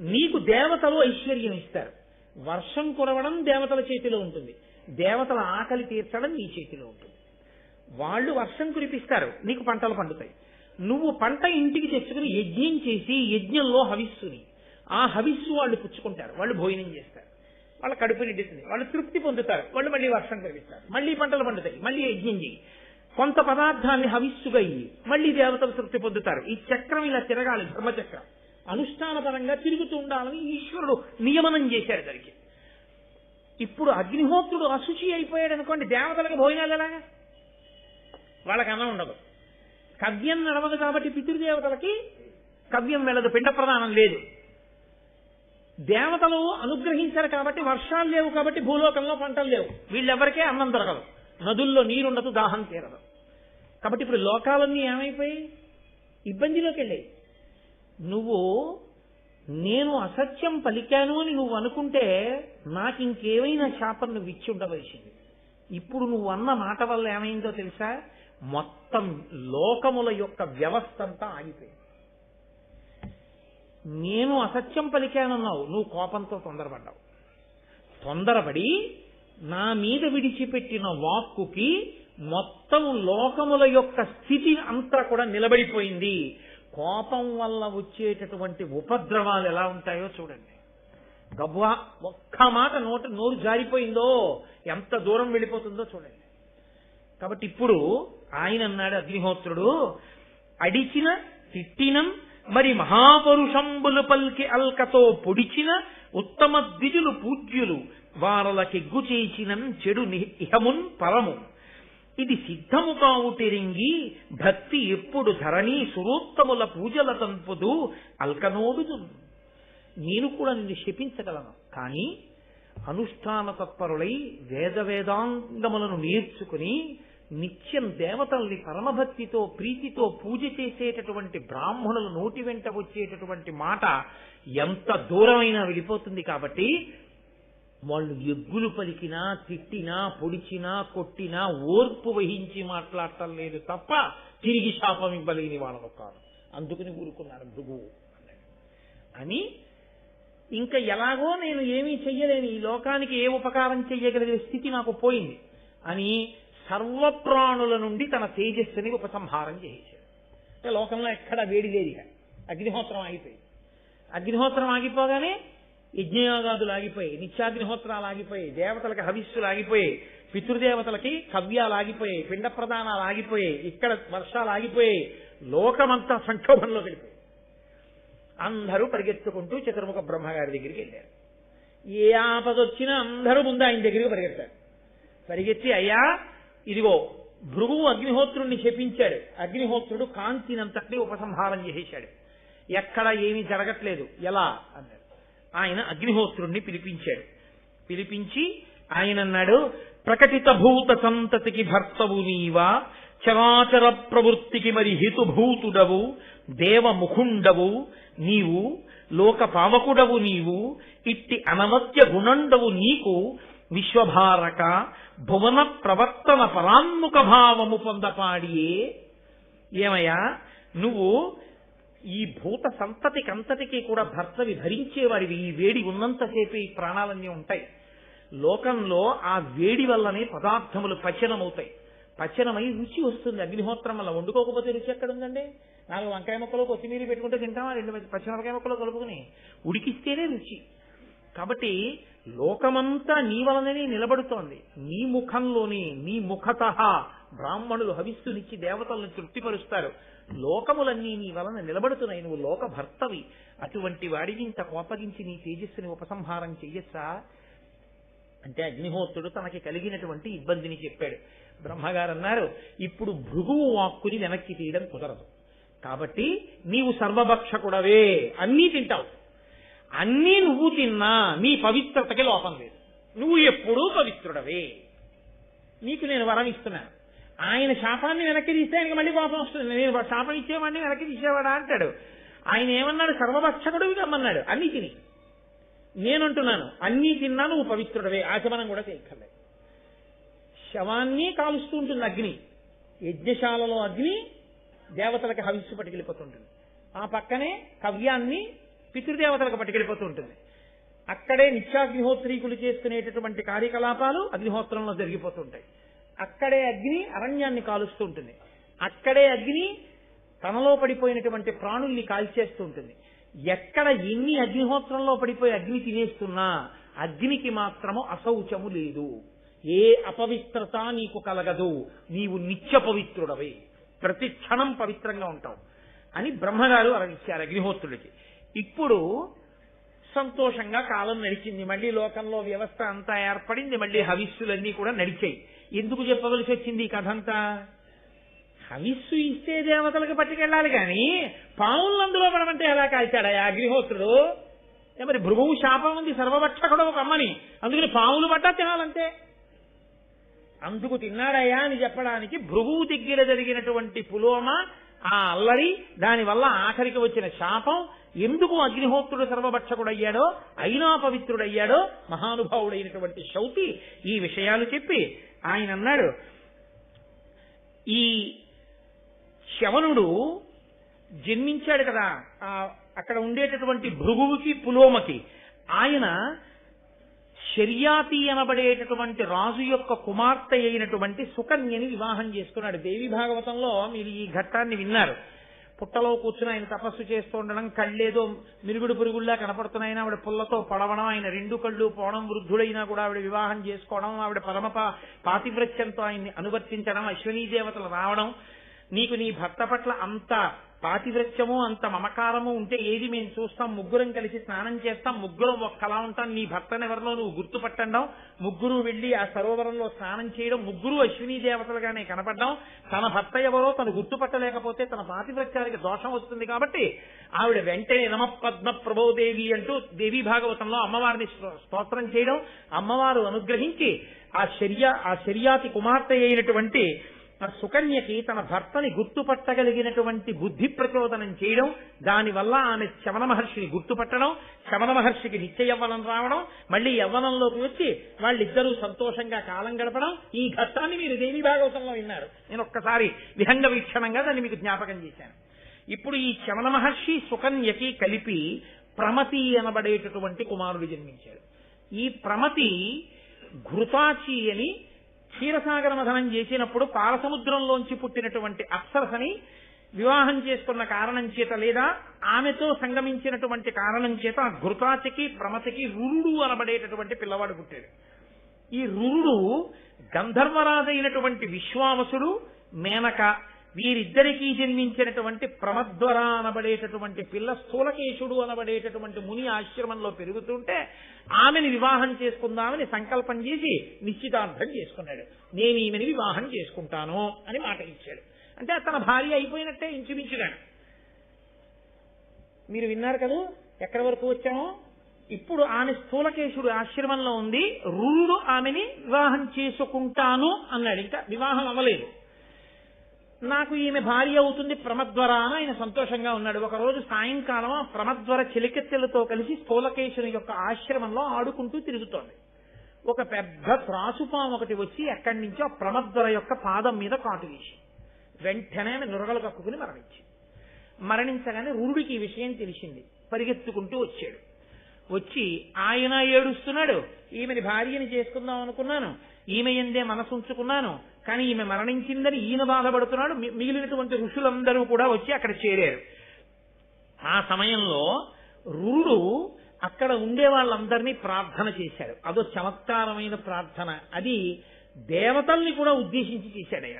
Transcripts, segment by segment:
నీకు దేవతలు ఐశ్వర్యం ఇస్తారు. వర్షం కురవడం దేవతల చేతిలో ఉంటుంది. దేవతల ఆకలి తీర్చడం నీ చేతిలో ఉంటుంది. వాళ్ళు వర్షం కురిపిస్తారు. నీకు పంటలు పండుతాయి. నువ్వు పంట ఇంటికి తెచ్చుకుని యజ్ఞం చేసి యజ్ఞంలో హవిస్సుని. ఆ హవిస్సు వాళ్ళు పుచ్చుకుంటారు. వాళ్ళు భోజనం చేస్తారు. వాళ్ళ కడుపు నిండుతుంది. వాళ్ళు తృప్తి పొందుతారు. వాళ్ళు మళ్ళీ వర్షం కురిపిస్తారు. మళ్ళీ పంటలు పండుతాయి. మళ్ళీ యజ్ఞం చేయి. కొంత పదార్థాన్ని హవిస్సుగా ఇయ్యి. మళ్ళీ దేవతలు తృప్తి పొందుతారు. ఈ చక్రం ఇలా తిరగాలి. ధర్మచక్రం అనుష్ఠానపరంగా తిరుగుతూ ఉండాలని ఈశ్వరుడు నియమనం చేశాడు దానికి. ఇప్పుడు అగ్నిహోత్రుడు అశుచి అయిపోయాడు అనుకోండి దేవతలకు భోజనాలు ఎలాగా? వాళ్ళకి అన్నం ఉండదు. కవ్యం నడవదు కాబట్టి పితృదేవతలకి కవ్యం వెళ్ళదు పిండ ప్రదానం లేదు. దేవతలు అనుగ్రహించారు కాబట్టి వర్షాలు లేవు కాబట్టి భూలోకంలో పంటలు లేవు. వీళ్ళెవరికే అన్నం దొరకదు. నదుల్లో నీరుండదు దాహం తీరదు. కాబట్టి ఇప్పుడు లోకాలన్నీ ఏమైపోయాయి? ఇబ్బందిలోకి వెళ్ళాయి. నువ్వు నేను అసత్యం పలికాను అని నువ్వు అనుకుంటే నాకింకేమైనా శాపం నువ్వు ఇచ్చి ఉండవలసింది. ఇప్పుడు నువ్వు అన్న మాట వల్ల ఏమైందో తెలుసా? మొత్తం లోకముల యొక్క వ్యవస్థ అంతా ఆగిపోయింది. నేను అసత్యం పలికానన్నావు నువ్వు కోపంతో తొందరపడ్డావు. తొందరపడి నా మీద విడిచిపెట్టిన వాక్కుకి మొత్తం లోకముల యొక్క స్థితి అంతా కూడా నిలబడిపోయింది. కోపం వల్ల వచ్చేటటువంటి ఉపద్రవాలు ఎలా ఉంటాయో చూడండి. గబ్బా ఒక్క మాట నోట నోరు జారిపోయిందో ఎంత దూరం వెళ్ళిపోతుందో చూడండి. కాబట్టి ఇప్పుడు ఆయన అన్నాడు అగ్నిహోత్రుడు అడిచిన తిట్టినం మరి మహాపురుషంబులు పల్కి అల్కతో పొడిచిన ఉత్తమ ద్విజులు పూజ్యులు వారలకెగ్గు చేసినం చెడు ఇహమున్ పరము. ఇది సిద్ధముగా ఉటిరింగి భక్తి ఎప్పుడు ధరణి సురోత్తముల పూజల తంపుదు అల్కనోడుదు నేను కూడా నిన్ను శపించగలను. కానీ అనుష్ఠాన తత్పరులై వేద వేదాంగములను నేర్చుకుని నిత్యం దేవతల్ని పరమభక్తితో ప్రీతితో పూజ చేసేటటువంటి బ్రాహ్మణుల నోటి వెంట వచ్చేటటువంటి మాట ఎంత దూరమైనా వెళ్ళిపోతుంది కాబట్టి వాళ్ళు ఎగ్గులు పలికినా తిట్టినా పొడిచినా కొట్టినా ఓర్పు వహించి మాట్లాడటం లేదు తప్ప తిరిగి శాపం ఇవ్వలేని వాళ్ళను కాదు. అందుకని ఊరుకున్నాను భృగు అని ఇంకా ఎలాగో నేను ఏమీ చెయ్యలేను ఈ లోకానికి ఏ ఉపకారం చెయ్యగలిగే స్థితి నాకు పోయింది అని సర్వప్రాణుల నుండి తన తేజస్సుని ఉపసంహారం చేసేశాడు లోకంలో ఎక్కడ వేడి లేదు అగ్నిహోత్రం ఆగిపోయింది. అగ్నిహోత్రం ఆగిపోగానే యజ్ఞయాగాదులు ఆగిపోయి నిత్యాగ్నిహోత్రాలు ఆగిపోయాయి దేవతలకి హవిస్సులు ఆగిపోయాయి పితృదేవతలకి కవ్యాలు ఆగిపోయాయి పిండ ప్రదానాలు ఆగిపోయాయి ఇక్కడ వర్షాలు ఆగిపోయాయి లోకమంతా సంక్షోభంలో వెళ్ళిపోయి అందరూ పరిగెత్తుకుంటూ చతుర్ముఖ బ్రహ్మగారి దగ్గరికి వెళ్ళారు. ఏ ఆపదొచ్చినా అందరూ ముందు ఆయన దగ్గరికి పరిగెత్తారు పరిగెత్తి అయ్యా ఇదిగో భృగువు అగ్నిహోత్రుణ్ణి శపించాడు. అగ్నిహోత్రుడు కాంతినంతటిని ఉపసంహారం చేసేశాడు. ఎక్కడ ఏమీ జరగట్లేదు. ఎలా? అన్నారు. ఆయన అగ్నిహోత్రుణ్ణి పిలిపించాడు. పిలిపించి ఆయన అన్నాడు ప్రకటిత భూత సంతతికి భర్తవు నీవా చరాచర ప్రవృత్తికి మరి హితుభూతుడవు దేవముఖుండవు నీవు లోక పావకుడవు నీవు ఇట్టి అనవత్య గుణండవు నీకు విశ్వభారక భువన ప్రవర్తన పరాన్ముఖ భావము పొందపాడియే. ఏమయ్యా నువ్వు ఈ భూత సంతతికి అంతటికీ కూడా భర్తవి భరించేవాడివి ఈ వేడి ఉన్నంతసేపు ఈ ప్రాణాలన్నీ ఉంటాయి. లోకంలో ఆ వేడి వల్లనే పదార్థములు పచనమవుతాయి. పచనమై రుచి వస్తుంది. అగ్నిహోత్రం వల్ల వండుకోకపోతే రుచి ఎక్కడ ఉందండి నాలుగు వంకాయ ముక్కలు కొత్తిమీర పెట్టుకుంటే తింటామా? రెండు పచ్చిమిరపకాయ ముక్కలు కలుపుకుని ఉడికిస్తేనే రుచి. కాబట్టి లోకమంతా నీ వలననే నిలబడుతోంది. నీ ముఖంలోని నీ ముఖత బ్రాహ్మణులు హవిస్సునిచ్చి దేవతలను తృప్తిపరుస్తారు. లోకములన్నీ నీ వలన నిలబడుతున్నాయి. నువ్వు లోక భర్తవి అటువంటి వాడిని ఇంత కోపగించి నీ తేజస్సుని ఉపసంహారం చెయ్యొచ్చా? అంటే అగ్నిహోత్రుడు తనకి కలిగినటువంటి ఇబ్బందిని చెప్పాడు. బ్రహ్మగారు అన్నారు ఇప్పుడు భృగువు వాక్కుని వెనక్కి తీయడం కుదరదు. కాబట్టి నీవు సర్వభక్షకుడవే. అన్నీ తింటావు. అన్నీ నువ్వు తిన్నా నీ పవిత్రతకి లోపం లేదు. నువ్వు ఎప్పుడూ పవిత్రుడవే. నీకు నేను వరం ఇస్తున్నాను ఆయన శాపాన్ని వెనక్కి తీస్తే ఆయనకి మళ్ళీ కోపం వస్తుంది. నేను శాపం ఇచ్చేవాడిని వెనక్కి తీసేవాడా అంటాడు. ఆయన ఏమన్నాడు? సర్వభక్షకుడివి కమ్మన్నాడు అన్ని తిని. నేనంటున్నాను అన్నీ తిన్నా నువ్వు పవిత్రుడవే. ఆచమనం కూడా చేయక్కర్లేదు. శవాన్ని కాలుస్తూ ఉంటుంది అగ్ని. యజ్ఞశాలలో అగ్ని దేవతలకు హవిస్సు పట్టుకెళ్ళిపోతుంటుంది. ఆ పక్కనే కవ్యాన్ని పితృదేవతలకు పట్టుకెళ్ళిపోతూ ఉంటుంది అక్కడే నిత్యాగ్నిహోత్రీకులు చేసుకునేటటువంటి కార్యకలాపాలు అగ్నిహోత్రంలో జరిగిపోతుంటాయి. అక్కడే అగ్ని అరణ్యాన్ని కాలుస్తూ ఉంటుంది. అక్కడే అగ్ని తనలో పడిపోయినటువంటి ప్రాణుల్ని కాల్చేస్తూ ఉంటుంది. ఎక్కడ ఎన్ని అగ్నిహోత్రంలో పడిపోయి అగ్ని తినేస్తున్నా అగ్నికి మాత్రము అశౌచము లేదు. ఏ అపవిత్రత నీకు కలగదు. నీవు నిత్య పవిత్రుడవై ప్రతి క్షణం పవిత్రంగా ఉంటావు అని బ్రహ్మగారు అరవిచ్చారు అగ్నిహోత్రుడికి. ఇప్పుడు సంతోషంగా కాలం నడిచింది. మళ్ళీ లోకంలో వ్యవస్థ అంతా ఏర్పడింది. మళ్ళీ హవిస్సులన్నీ కూడా నడిచాయి. ఎందుకు చెప్పవలసి వచ్చింది ఈ కథ అంతా హవిస్సు ఇస్తే దేవతలకు పట్టుకెళ్ళాలి కానీ పావులను అందులో పడమంటే ఎలా కాల్చాడా అగ్నిహోత్రుడు మరి భృగువు శాపం ఉంది. సర్వభక్షకుడు ఒక అమ్మని. అందుకని పావులు పట్టా తినాలంతే. అందుకు తిన్నాడయ్యా అని చెప్పడానికి భృగువు దగ్గర జరిగినటువంటి పులోమ ఆ అల్లరి దానివల్ల ఆఖరికి వచ్చిన శాపం ఎందుకు అగ్నిహోత్రుడు సర్వభక్షకుడయ్యాడో అయినా పవిత్రుడయ్యాడో మహానుభావుడైనటువంటి శౌతి ఈ విషయాలు చెప్పి ఆయన అన్నాడు ఈ శవనుడు జన్మించాడు కదా ఆ అక్కడ ఉండేటటువంటి భృగువుకి పులోమకి. ఆయన శర్యాతి అనబడేటటువంటి రాజు యొక్క కుమార్తె అయినటువంటి సుకన్యని వివాహం చేసుకున్నాడు. దేవి భాగవతంలో మీరు ఈ ఘట్టాన్ని విన్నారు. పుట్టలో కూర్చుని ఆయన తపస్సు చేస్తూ ఉండడం కళ్ళేదో మిరుగుడు పురుగుల్లా కనపడుతున్నాయని ఆవిడ పుల్లతో పడవడం ఆయన రెండు కళ్ళు పోవడం వృద్ధుడైనా కూడా ఆవిడ వివాహం చేసుకోవడం ఆవిడ పరమ పాతివ్రత్యంతో ఆయన్ని అనువర్తించడం అశ్వనీ దేవతలు రావడం. నీకు నీ భర్త పట్ల అంత పాతివ్రత్యము అంత మమకారము ఉంటే ఏది మేము చూస్తాం? ముగ్గురం కలిసి స్నానం చేస్తాం. ముగ్గురం ఒక్కలా ఉంటాం. నీ భర్తనెవరిలో నువ్వు గుర్తుపట్టడం. ముగ్గురు వెళ్ళి ఆ సరోవరంలో స్నానం చేయడం. ముగ్గురు అశ్విని దేవతలుగానే కనపడ్డాం. తన భర్త ఎవరో తను గుర్తుపట్టలేకపోతే తన పాతివ్రత్యానికి దోషం వస్తుంది కాబట్టి ఆవిడ వెంటనే నమ పద్మ ప్రభోదేవి అంటూ దేవి భాగవతంలో అమ్మవారిని స్తోత్రం చేయడం. అమ్మవారు అనుగ్రహించి ఆ శర్య ఆ శర్యాతి కుమార్తె అయినటువంటి ఆ సుకన్యకి తన భర్తని గుర్తుపట్టగలిగినటువంటి బుద్ధి ప్రచోదనం చేయడం దానివల్ల ఆమె శమన మహర్షిని గుర్తుపట్టడం శమన మహర్షికి నిత్య యవ్వనం రావడం మళ్ళీ యవ్వనంలోకి వచ్చి వాళ్ళిద్దరూ సంతోషంగా కాలం గడపడం ఈ ఘట్టాన్ని మీరు దేవి భాగవతంలో విన్నారు. నేను ఒక్కసారి విహంగ వీక్షణంగా దాన్ని మీకు జ్ఞాపకం చేశాను. ఇప్పుడు ఈ శమన మహర్షి సుకన్యకి కలిపి ప్రమతి అనబడేటటువంటి కుమారుడు జన్మించాడు. ఈ ప్రమతి ఘృతాచి అని క్షీరసాగర మథనం చేసినప్పుడు పాలసముద్రంలోంచి పుట్టినటువంటి అప్సరసని వివాహం చేసుకున్న కారణం చేత లేదా ఆమెతో సంగమించినటువంటి కారణం చేత ఘృతాచకి ఘృతాచికి ప్రమతికి రురుడు అనబడేటటువంటి పిల్లవాడు పుట్టాడు. ఈ రురుడు గంధర్వరాజైనటువంటి విశ్వావసుడు మేనక వీరిద్దరికీ జన్మించినటువంటి ప్రమద్వర అనబడేటటువంటి పిల్ల స్థూలకేశుడు అనబడేటటువంటి ముని ఆశ్రమంలో పెరుగుతుంటే ఆమెని వివాహం చేసుకుందామని సంకల్పం చేసి నిశ్చితార్థం చేసుకున్నాడు. నేను ఈమెని వివాహం చేసుకుంటాను అని మాట ఇచ్చాడు. అంటే తన భార్య అయిపోయినట్టే ఇంచుమించుగా. మీరు విన్నారు కదా? ఎక్కడి వరకు వచ్చామో? ఇప్పుడు ఆమె స్థూలకేశుడు ఆశ్రమంలో ఉంది. రురుడు ఆమెని వివాహం చేసుకుంటాను అన్నాడు. ఇంకా వివాహం అవ్వలేదు. నాకు ఈమె భార్య అవుతుంది ప్రమద్వర అని ఆయన సంతోషంగా ఉన్నాడు. ఒక రోజు సాయంకాలం ఆ ప్రమద్వర చిలికెత్తెలతో కలిసి స్థూలకేశుని యొక్క ఆశ్రమంలో ఆడుకుంటూ తిరుగుతోంది. ఒక పెద్ద త్రాసుపాము ఒకటి వచ్చి ఎక్కడి నుంచో ప్రమద్వర యొక్క పాదం మీద కాటు వేసి వెంటనే ఆమె నురగలు కక్కుకుని మరణించి మరణించగానే రురుడికి ఈ విషయం తెలిసింది. పరిగెత్తుకుంటూ వచ్చాడు. వచ్చి ఆయన ఏడుస్తున్నాడు. ఈమెని భార్యని చేసుకుందాం అనుకున్నాను. ఈమె ఎందే మనసు ఉంచుకున్నాను కానీ ఈమె మరణించిందని ఈయన బాధపడుతున్నాడు మిగిలినటువంటి ఋషులందరూ కూడా వచ్చి అక్కడ చేరారు. ఆ సమయంలో రురుడు అక్కడ ఉండే వాళ్ళందరినీ ప్రార్థన చేశాడు. అదో చమత్కారమైన ప్రార్థన. అది దేవతల్ని కూడా ఉద్దేశించి చేశాడయ్య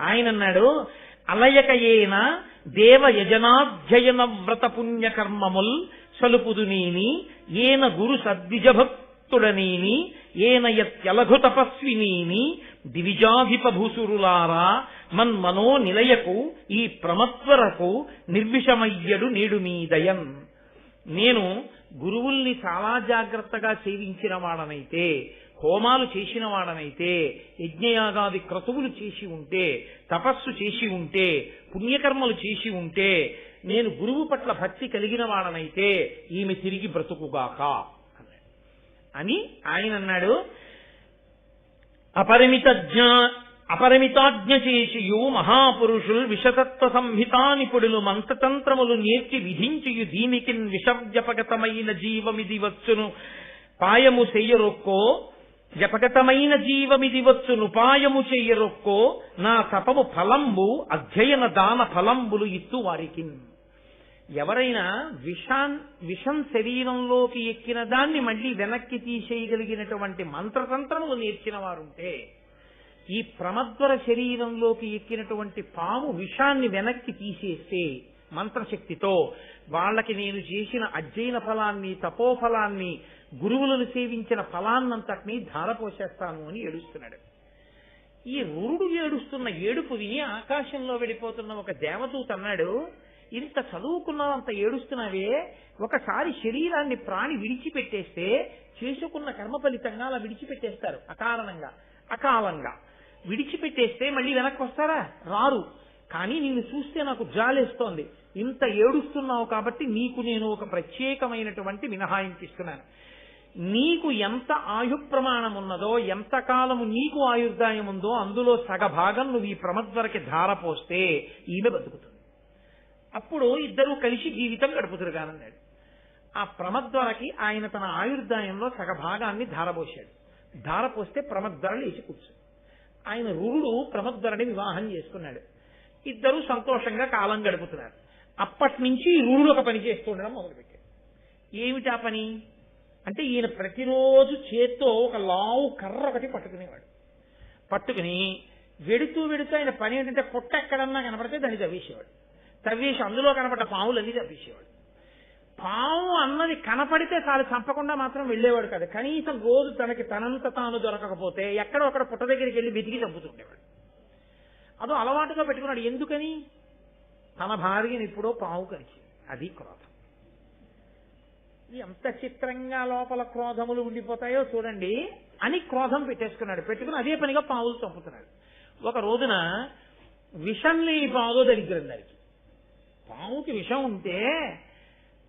ఆయన. అన్నాడు అలయకయేన దేవ యజనాధ్యయన వ్రత పుణ్యకర్మముల్ సలుపుదునీని సలుపుదు ఏన గురు సద్విజభక్తుడనీని ఏనయత్యలఘు తపస్వినీని దివిజాధిపభూసురులారా మన్మనో నిలయకు ఈ ప్రమత్వరకు నిర్విషమయ్యడు నేడు మీ దయం నేను గురువుల్ని చాలా జాగ్రత్తగా సేవించిన వాడనైతే హోమాలు చేసిన వాడనైతే యజ్ఞయాగాది క్రతువులు చేసి ఉంటే తపస్సు చేసి ఉంటే పుణ్యకర్మలు చేసి ఉంటే నేను గురువు పట్ల భక్తి కలిగిన వాడనైతే ఈమె తిరిగి బ్రతుకుగాక. అని ఆయన అన్నాడు. అపరిమిత జ్ఞా అపరిమితాజ్ఞ చేసియు మహాపురుషుల్ విషతత్వ సంహితానిపుడులు మంత్రతంత్రములు నేర్చి విధించియు దీనికిన్ విషవ్యపగతమైన జీవమిది వచ్చును. పాయము చెయ్యరొక్కో జపగతమైన జీవమిది వచ్చును. పాయము చెయ్యరొక్కో నా తపము ఫలంబు అధ్యయన దాన ఫలంబులు ఇత్తు వారికి ఎవరైనా విషాన్ విషం శరీరంలోకి ఎక్కిన దాన్ని మళ్ళీ వెనక్కి తీసేయగలిగినటువంటి మంత్రతంత్రములు నేర్చిన వారుంటే ఈ ప్రమద్వర శరీరంలోకి ఎక్కినటువంటి పాము విషాన్ని వెనక్కి తీసేస్తే మంత్రశక్తితో వాళ్ళకి నేను చేసిన అధ్యయన ఫలాన్ని తపోఫలాన్ని గురువులను సేవించిన ఫలాన్నంతటినీ ధారపోసేస్తాను అని ఏడుస్తున్నాడు. ఈ రురుడు ఏడుస్తున్న ఏడుపు విని ఆకాశంలో వెళ్ళిపోతున్న ఒక దేవదూత అన్నాడు ఇంత చదువుకున్నావు అంత ఏడుస్తున్నావే ఒకసారి శరీరాన్ని ప్రాణి విడిచిపెట్టేస్తే చేసుకున్న కర్మ ఫలితంగా అలా విడిచిపెట్టేస్తారు అకారణంగా అకాలంగా. విడిచిపెట్టేస్తే మళ్ళీ వెనక్కి వస్తారా రారు. కానీ నిన్ను చూస్తే నాకు జాలేస్తోంది. ఇంత ఏడుస్తున్నావు కాబట్టి నీకు నేను ఒక ప్రత్యేకమైనటువంటి మినహాయింపు ఇస్తున్నాను నీకు ఎంత ఆయు ప్రమాణం ఉన్నదో ఎంత కాలము నీకు ఆయుర్దాయం ఉందో అందులో సగభాగం నువ్వు ఈ ప్రమద్వరకి ధారపోస్తే ఈమె బతుకుతుంది. అప్పుడు ఇద్దరూ కలిసి జీవితం గడుపుతురు కానన్నాడు ఆ ప్రమద్వరకి ఆయన తన ఆయుర్దాయంలో సగభాగాన్ని ధారపోశాడు. ధారపోస్తే ప్రమద్వర లేచి కూర్చు. ఆయన రురుడు ప్రమద్వరని వివాహం చేసుకున్నాడు. ఇద్దరూ సంతోషంగా కాలం గడుపుతున్నారు. అప్పటి నుంచి రురుడు ఒక పని చేస్తుండడం మొదలుపెట్టాడు. ఏమిటా పని? అంటే ఈయన ప్రతిరోజు చేత్తో ఒక లావు కర్ర ఒకటి పట్టుకునేవాడు. పట్టుకుని వెడుతూ వెడుతూ ఆయన పని ఏంటంటే పొట్ట ఎక్కడన్నా కనపడితే దాన్ని తవ్వేసేవాడు. తవ్వేసి అందులో కనపడ్డ పాములన్నీ తవ్వేసేవాడు. పాము అన్నది కనపడితే చాలు చంపకుండా మాత్రం వెళ్ళేవాడు కాదు. కనీసం రోజు తనకి తనంత తాను దొరకకపోతే ఎక్కడో అక్కడ పుట్ట దగ్గరికి వెళ్ళి వెతికి చంపుతుండేవాడు. అదో అలవాటుగా పెట్టుకున్నాడు. ఎందుకని? తన భార్యని ఎప్పుడో పావు కలిసి అది క్రోధం. ఎంత చిత్రంగా లోపల క్రోధములు ఉండిపోతాయో చూడండి. అని క్రోధం పెట్టేసుకున్నాడు. పెట్టుకుని అదే పనిగా పావులు చంపుతున్నాడు. ఒక రోజున విషం లేని పావులో దరిద్రం దానికి పాముకి విషం ఉంటే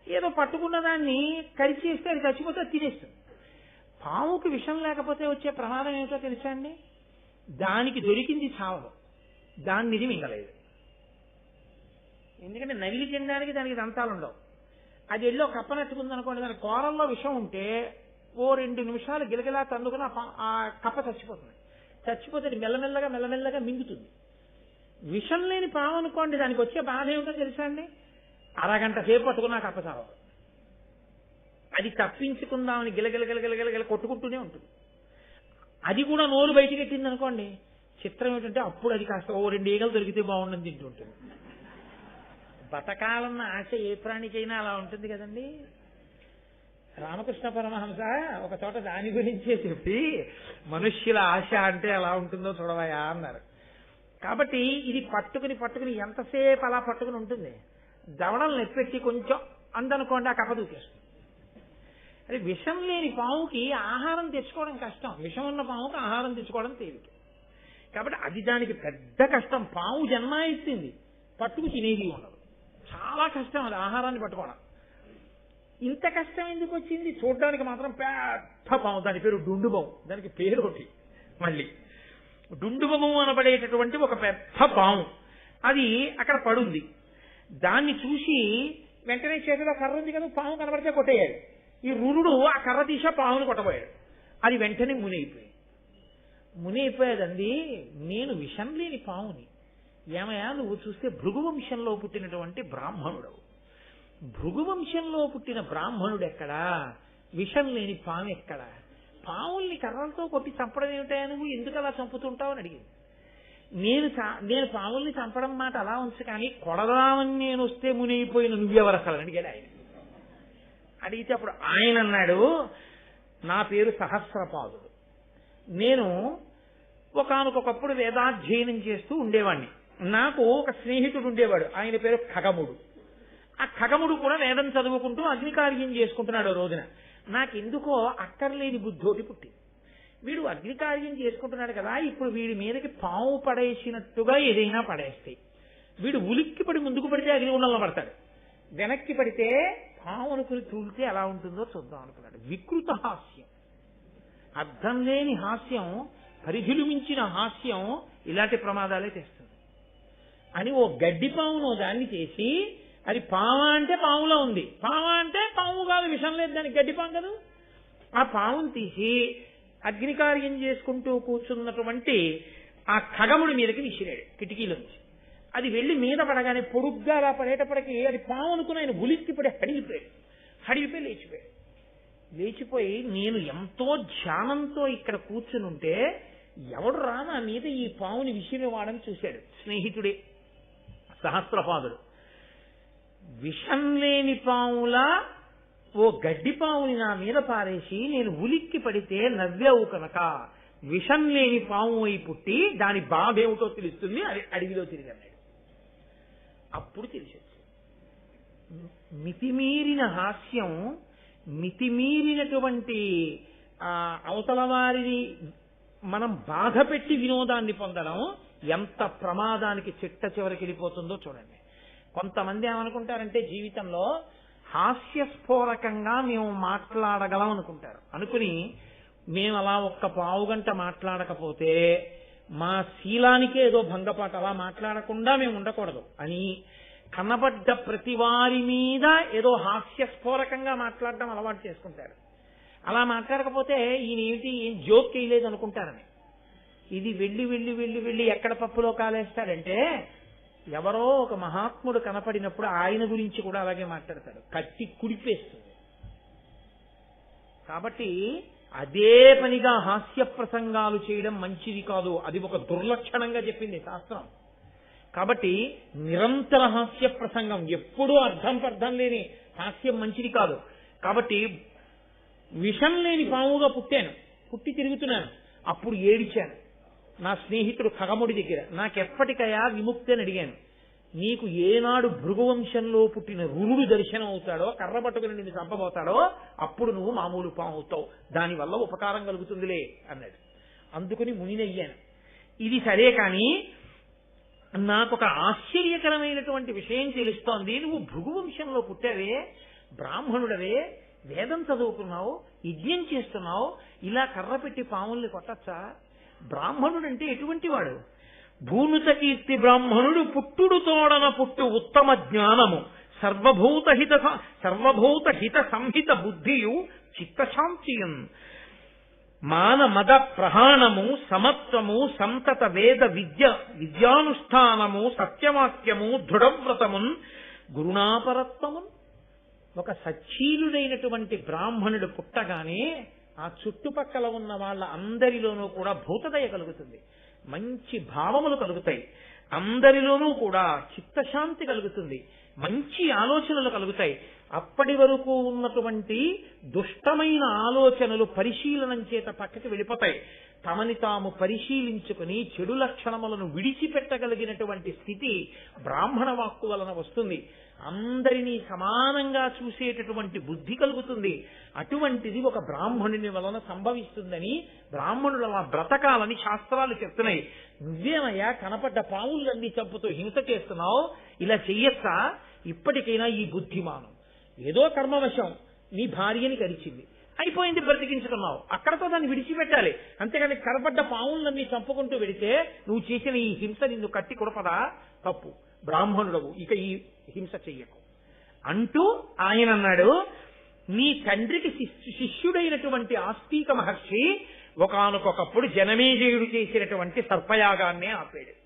ఏదో పట్టుకున్న దాన్ని కరిచేస్తే అది చచ్చిపోతే తినేస్తుంది. పాముకి విషం లేకపోతే వచ్చే ప్రమాదం ఏమిటో తెలుసా అండి? దానికి దొరికింది చావదు. దాన్ని ఇది మింగలేదు. ఎందుకంటే నవిలి తినడానికి దానికి దంతాలు ఉండవు. అది ఎల్లో కప్పనట్టుకుంది అనుకోండి దాని కూరల్లో విషం ఉంటే ఓ రెండు నిమిషాలు గిలగిలా తందుకుని ఆ ఆ కప్ప చచ్చిపోతుంది. చచ్చిపోతే మెల్లమెల్లగా మెల్లమెల్లగా మింగుతుంది. విషం లేని పాము అనుకోండి దానికి వచ్చే బాధ ఏమిటో తెలుసా అండి? అరగంట సేపు పట్టుకున్నాక కప్ప అది తప్పించుకుందామని గిలగిల కొట్టుకుంటూనే ఉంటుంది. అది కూడా నోరు బయటికి ఎట్టింది అనుకోండి చిత్రం ఏంటంటే అప్పుడు అది కాస్త ఓ రెండు ఈగలు దొరికితే బాగుండని తింటుంటుంది. బతకాలన్న ఆశ ఏ ప్రాణికైనా అలా ఉంటుంది కదండి. రామకృష్ణ పరమహంస ఒక చోట దాని గురించే చెప్పి మనుష్యుల ఆశ అంటే ఎలా ఉంటుందో చూడవయా అన్నారు. కాబట్టి ఇది పట్టుకుని పట్టుకుని ఎంతసేపు అలా పట్టుకుని ఉంటుంది? దవడలు నెప్పెట్టి కొంచెం అందనుకోండి ఆ కప్ప దూకేస్తుంది. అది విషం లేని పాముకి ఆహారం తెచ్చుకోవడం కష్టం. విషం ఉన్న పాముకి ఆహారం తెచ్చుకోవడం తేలిక. కాబట్టి అది దానికి పెద్ద కష్టం. పాము జన్మ ఇస్తుంది పట్టుకు తినేది ఉండదు. చాలా కష్టం అది ఆహారాన్ని పట్టుకోవడం. ఇంత కష్టం ఎందుకు వచ్చింది? చూడడానికి మాత్రం పెద్ద పాము. దాని పేరు డుండు పాము దానికి పేరు ఒకటి మళ్ళీ. డుండుబము అనబడేటటువంటి ఒక పెద్ద పాము. అది అక్కడ పడుంది. దాన్ని చూసి వెంటనే చేతిలో కర్ర ఉంది కదా పాము కనబడితే కొట్టేయాడు ఈ రురుడు ఆ కర్ర తీసి పామును కొట్టబోయాడు. అది వెంటనే మునైపోయింది మునైపోయేదండి నేను విషం లేని పాముని. ఏమయ్యా నువ్వు చూస్తే భృగువంశంలో పుట్టినటువంటి బ్రాహ్మణుడు భృగువంశంలో పుట్టిన బ్రాహ్మణుడు ఎక్కడా విషం లేని పాము ఎక్కడా? పావుల్ని కర్రలతో కొట్టి చంపడం ఏమిటా నువ్వు ఎందుకు అలా చంపుతుంటావు అని అడిగింది. నేను చా- నేను పావుల్ని చంపడం మాట అలా ఉంచు కానీ కొడదామని నేను వస్తే మునిగిపోయిన నువ్వెవరు అసలు అడిగాడు ఆయన. అడిగితే అప్పుడు ఆయన అన్నాడు నా పేరు సహస్రపాదుడు. నేను ఒకనకొకప్పుడు వేదాధ్యయనం చేస్తూ ఉండేవాడిని నాకు ఒక స్నేహితుడు ఉండేవాడు ఆయన పేరు ఖగముడు. ఆ ఖగముడు కూడా వేదం చదువుకుంటూ అగ్నికార్యం చేసుకుంటున్నాడు రోజున. నాకెందుకో అక్కర్లేని బుద్ధోటి పుట్టింది. వీడు అగ్నికార్యం చేసుకుంటున్నాడు కదా ఇప్పుడు వీడి మీదకి పాము పడేసినట్టుగా ఏదైనా పడేస్తాయి వీడు ఉలిక్కి పడి ముందుకు పడితే అగ్నిగుండంలో పడతాడు. వెనక్కి పడితే పాము అనుకుని తూలితే ఎలా ఉంటుందో చూద్దాం అనుకున్నాడు. వికృత హాస్యం. అర్థం లేని హాస్యం పరిధులు మించిన హాస్యం ఇలాంటి ప్రమాదాలే తెస్తుంది అని ఓ గడ్డిపామును దాన్ని చేసి అది పావ అంటే పావులో ఉంది. పావ అంటే పాము కాదు విషం లేదు దానికి గడ్డి పాము కదా. ఆ పావును తీసి అగ్నికార్యం చేసుకుంటూ కూర్చున్నటువంటి ఆ ఖగముడి మీదకి విసిరాడు కిటికీలోంచి. అది వెళ్ళి మీద పడగానే పొడుగ్గా అలా పడేటప్పటికి అది పాము అనుకుని ఆయన ఉలిక్కి పడి హడిగిపోయాడు. హడిగిపోయి లేచిపోయాడు. లేచిపోయి నేను ఎంతో ధ్యానంతో ఇక్కడ కూర్చుని ఉంటే ఎవడు రా నా మీద ఈ పావుని విసిరేవాడని చూశాడు. స్నేహితుడే సహస్రపాదుడు. విషం లేని పావులా ఓ గడ్డి పావుని నా మీద పారేసి నేను ఉలిక్కి పడితే నవ్వావు కనుక. విషం లేని పాము అయి పుట్టి దాని బాధేమిటో తెలుస్తుంది? అది అడవిలో తిరిగి అన్నాడు అప్పుడు తెలిసొచ్చు మితిమీరిన హాస్యం మితిమీరినటువంటి అవతల వారిని మనం బాధ పెట్టి వినోదాన్ని పొందడం ఎంత ప్రమాదానికి చిట్ట చివరికి వెళ్ళిపోతుందో చూడండి. కొంతమంది ఏమనుకుంటారంటే జీవితంలో హాస్యస్ఫోరకంగా మేము మాట్లాడగలం అనుకుంటారు. అనుకుని మేము అలా ఒక్క పావు గంట మాట్లాడకపోతే మా శీలానికే ఏదో భంగపాటు అలా మాట్లాడకుండా మేము ఉండకూడదు అని కనబడ్డ ప్రతి వారి మీద ఏదో హాస్యస్ఫోరకంగా మాట్లాడడం అలవాటు చేసుకుంటారు. అలా మాట్లాడకపోతే ఈయన ఏంటి ఏం జోక్ చేయలేదు అనుకుంటారని ఇది వెళ్ళి వెళ్ళి వెళ్ళి వెళ్ళి ఎక్కడ పప్పులో కాలేస్తాడంటే ఎవరో ఒక మహాత్ముడు కనపడినప్పుడు ఆయన గురించి కూడా అలాగే మాట్లాడతాడు. కట్టి కుడిపేస్తుంది. కాబట్టి అదే పనిగా హాస్య ప్రసంగాలు చేయడం మంచిది కాదు. అది ఒక దుర్లక్షణంగా చెప్పింది శాస్త్రం. కాబట్టి నిరంతర హాస్య ప్రసంగం ఎప్పుడూ అర్థం పర్థం లేని హాస్యం మంచిది కాదు. కాబట్టి విషం లేని పాముగా పుట్టాను. పుట్టి తిరుగుతున్నాను. అప్పుడు ఏడిచాను. నా స్నేహితుడు ఖగముడి దగ్గర. నాకెప్పటికయా విముక్తి అని అడిగాను. నీకు ఏనాడు భృగువంశంలో పుట్టిన రుణుడు దర్శనం అవుతాడో కర్ర పట్టుకుని నిన్ను చంపబోతాడో అప్పుడు నువ్వు మామూలు పాము అవుతావు దానివల్ల ఉపకారం కలుగుతుందిలే అన్నాడు. అందుకుని మునినయ్యాను. ఇది సరే కానీ నాకు ఒక ఆశ్చర్యకరమైనటువంటి విషయం తెలుస్తోంది. నువ్వు భృగువంశంలో పుట్టావే బ్రాహ్మణుడవే వేదం చదువుకున్నావు యజ్ఞం చేస్తున్నావు ఇలా కర్ర పెట్టి పాముల్ని కొట్టచ్చా? బ్రాహ్మణుడు అంటే ఎటువంటి వాడు భూనుత కీర్తి బ్రాహ్మణుడు పుట్టుడు తోడన పుట్టు ఉత్తమ జ్ఞానము. సర్వభూత హిత సర్వభూత హిత సంహిత బుద్ధియు చిత్తశాంతియం. మాన మద ప్రహాణము సమత్వము సంతత వేద విద్య విద్యానుష్ఠానము సత్యవాక్యము దృఢవ్రతమున్ గురుణాపరత్వమున్ ఒక సచ్చీలుడైనటువంటి బ్రాహ్మణుడు పుట్టగానే ఆ చుట్టుపక్కల ఉన్న వాళ్ళ అందరిలోనూ కూడా భూతదయ కలుగుతుంది. మంచి భావములు కలుగుతాయి. అందరిలోనూ కూడా చిత్తశాంతి కలుగుతుంది. మంచి ఆలోచనలు కలుగుతాయి. అప్పటి వరకు ఉన్నటువంటి దుష్టమైన ఆలోచనలు పరిశీలనం చేత పక్కకి వెళ్ళిపోతాయి. తమని తాము పరిశీలించుకుని చెడు లక్షణములను విడిచిపెట్టగలిగినటువంటి స్థితి బ్రాహ్మణ వాక్కు వలన వస్తుంది. అందరినీ సమానంగా చూసేటటువంటి బుద్ధి కలుగుతుంది. అటువంటిది ఒక బ్రాహ్మణుని వలన సంభవిస్తుందని బ్రాహ్మణులు అలా బ్రతకాలని శాస్త్రాలు చెప్తున్నాయి. నువ్వేమయ్యా కనపడ్డ పావులన్నీ చంపుతూ హింస చేస్తున్నావు? ఇలా చెయ్యొచ్చా? ఇప్పటికైనా ఈ బుద్ధిమానం. ఏదో కర్మవశం నీ భార్యని కరిచింది అయిపోయింది బ్రతికించుకున్నావు. అక్కడతో దాన్ని విడిచిపెట్టాలి. అంతేగాని కనపడ్డ పావులన్నీ చంపుకుంటూ వెడితే నువ్వు చేసిన ఈ హింస నిన్ను కట్టి కొడపదా? తప్పు. బ్రాహ్మణుడవు. ఇక ఈ హింస చెయ్యకు. అంటూ ఆయన అన్నాడు నీ తండ్రికి శిష్యు- శిష్యుడైనటువంటి ఆస్తిక మహర్షి ఒకానొకప్పుడు జనమేజయుడు చేసినటువంటి సర్పయాగాన్నే ఆపాడు.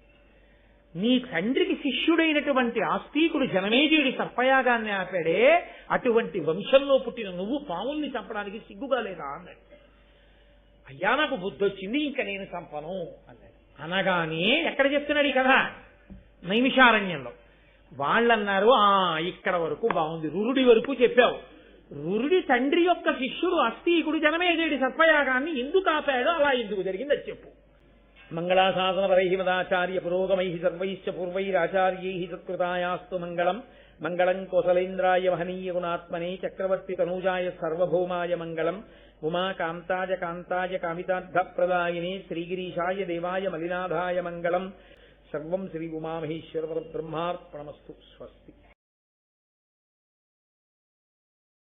నీ తండ్రికి శిష్యుడైనటువంటి ఆస్తికుడు జనమేజీడి సర్పయాగాన్ని ఆపాడే అటువంటి వంశంలో పుట్టిన నువ్వు పాముల్ని చంపడానికి సిగ్గుగా లేదా అన్నాడు. అయ్యా నాకు బుద్ధి వచ్చింది ఇంకా నేను చంపను అన్నాడు. అనగానే ఎక్కడ చెప్తున్నాడు ఈ కథ? నైమిషారణ్యంలో. వాళ్ళన్నారు ఆ ఇక్కడ వరకు బాగుంది రురుడి వరకు చెప్పావు. రురుడి తండ్రి యొక్క శిష్యుడు అస్థీకుడు జనమేజేడి సర్పయాగాన్ని ఎందుకు ఆపాడో అలా ఎందుకు జరిగింది అది చెప్పు. మంగళాశాసన మదాచార్య పురోగమై సర్వైశ్చ పూర్వైరాచార్యై సత్కృతాయాస్తు మంగళం. మంగళం కోసలేంద్రాయ మహనీయ గుణాత్మనే చక్రవర్తి తనూజాయ సర్వభౌమాయ మంగళం. ఉమా కాంతాయ కాంతాయ కామితార్థప్రదాయినే శ్రీగిరీషాయ దేవాయ మలినాథాయ మంగళం. సర్వం శ్రీ ఉమామహేశ్వర బ్రహ్మార్పణమస్తు స్వస్తి.